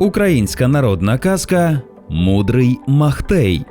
Українська народна казка Мудрий Махтей.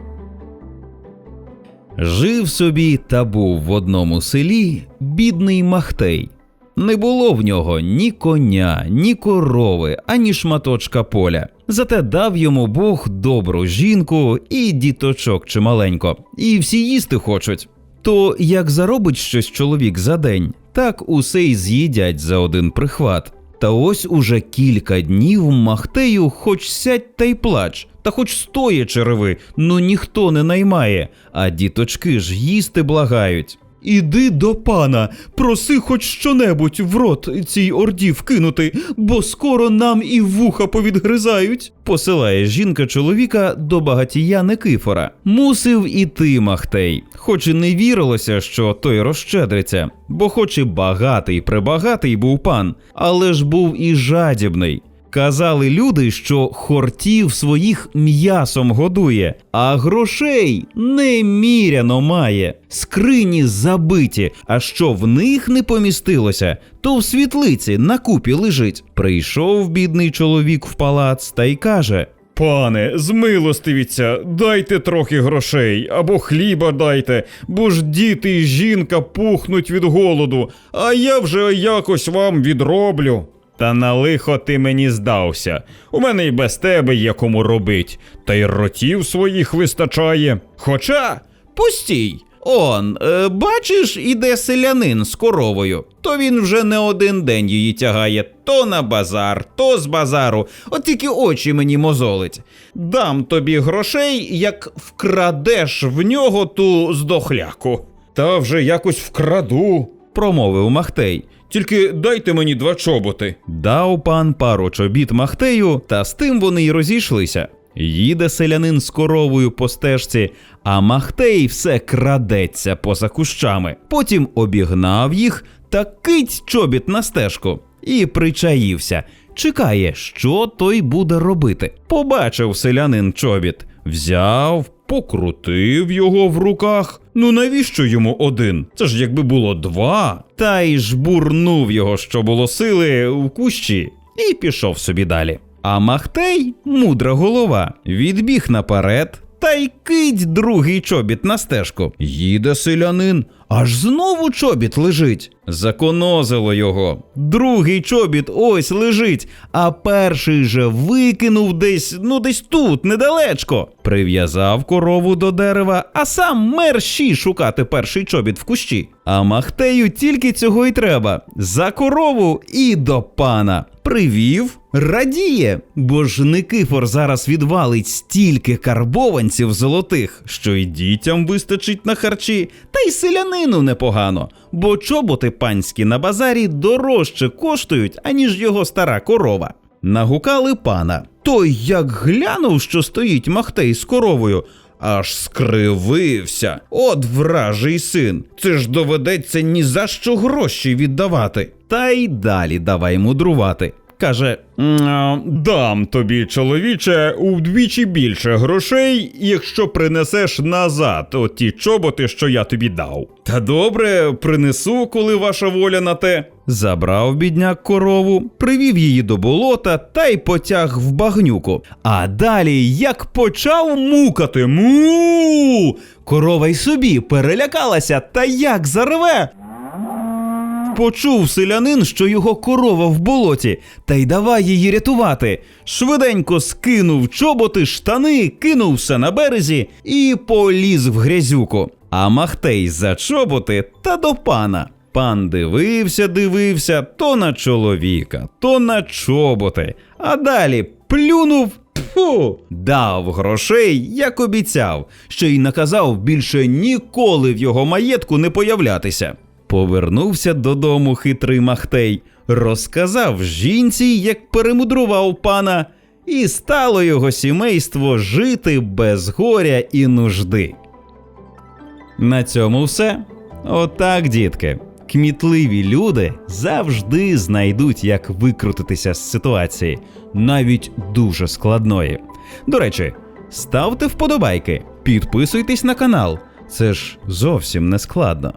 Жив собі та був в одному селі бідний Махтей. Не було в нього ні коня, ні корови, ані шматочка поля. Зате дав йому Бог добру жінку і діточок чималенько, і всі їсти хочуть. То як заробить щось чоловік за день, так усе й з'їдять за один прихват. Та ось уже кілька днів Махтею хоч сядь та й плач, та хоч стоє черви, ну ніхто не наймає, а діточки ж їсти благають. Іди до пана, проси хоч щонебудь в рот цій орді вкинути, бо скоро нам і вуха повідгризають. Посилає жінка чоловіка до багатія Никифора. Мусив іти Махтей, хоч і не вірилося, що той розщедриться, бо хоч і багатий прибагатий був пан, але ж був і жадібний. Казали люди, що хортів своїх м'ясом годує, а грошей неміряно має. Скрині забиті, а що в них не помістилося, то в світлиці на купі лежить. Прийшов бідний чоловік в палац та й каже: Пане, змилостивіться, дайте трохи грошей або хліба дайте, бо ж діти і жінка пухнуть від голоду, а я вже якось вам відроблю. Та на лихо ти мені здався. У мене й без тебе є кому робить, та й ротів своїх вистачає. Хоча. Постій. Он, е, бачиш, іде селянин з коровою. То він вже не один день її тягає то на базар, то з базару. От тільки очі мені мозолить. Дам тобі грошей, як вкрадеш в нього ту здохляку. Та вже якось вкраду. Промовив Махтей. Тільки дайте мені два чоботи. Дав пан пару чобіт Махтею, та з тим вони й розійшлися. Їде селянин з коровою по стежці, а Махтей все крадеться поза кущами. Потім обігнав їх та кить чобіт на стежку і причаївся. Чекає, що той буде робити. Побачив селянин чобіт, взяв, покрутив його в руках. Ну навіщо йому один? Це ж якби було два. Та й жбурнув його, що було сили, в кущі, і пішов собі далі. А Махтей, мудра голова, відбіг наперед та й кить другий чобіт на стежку. Їде селянин, аж знову чобіт лежить. Законозило його. Другий чобіт ось лежить, а перший же викинув десь, ну десь тут, недалечко. Прив'язав корову до дерева, а сам мерщій шукати перший чобіт в кущі. А Махтею тільки цього й треба: за корову і до пана. Привів, радіє, бо ж Никифор зараз відвалить стільки карбованців золотих, що й дітям вистачить на харчі, та й селянину непогано, бо чоботи панські на базарі дорожче коштують, аніж його стара корова. Нагукали пана. Той як глянув, що стоїть Махтей з коровою, аж скривився. От вражий син. Це ж доведеться ні за що гроші віддавати. Та й далі давай мудрувати. Каже: Дам тобі, чоловіче, удвічі більше грошей, якщо принесеш назад оті чоботи, що я тобі дав. Та добре, принесу, коли ваша воля на те. Забрав бідняк корову, привів її до болота та й потяг в багнюку. А далі, як почав мукати, му. Корова й собі перелякалася, та як зарве. Почув селянин, що його корова в болоті, та й давай її рятувати. Швиденько скинув чоботи, штани, кинувся на березі і поліз в грязюку. А Махтей за чоботи та до пана. Пан дивився, дивився то на чоловіка, то на чоботи, а далі плюнув. Тьфу, дав грошей, як обіцяв, ще й наказав більше ніколи в його маєтку не появлятися. Повернувся додому хитрий Махтей, розказав жінці, як перемудрував пана, і стало його сімейство жити без горя і нужди. На цьому все. Отак, дітки. Кмітливі люди завжди знайдуть, як викрутитися з ситуації, навіть дуже складної. До речі, ставте вподобайки, підписуйтесь на канал. Це ж зовсім не складно.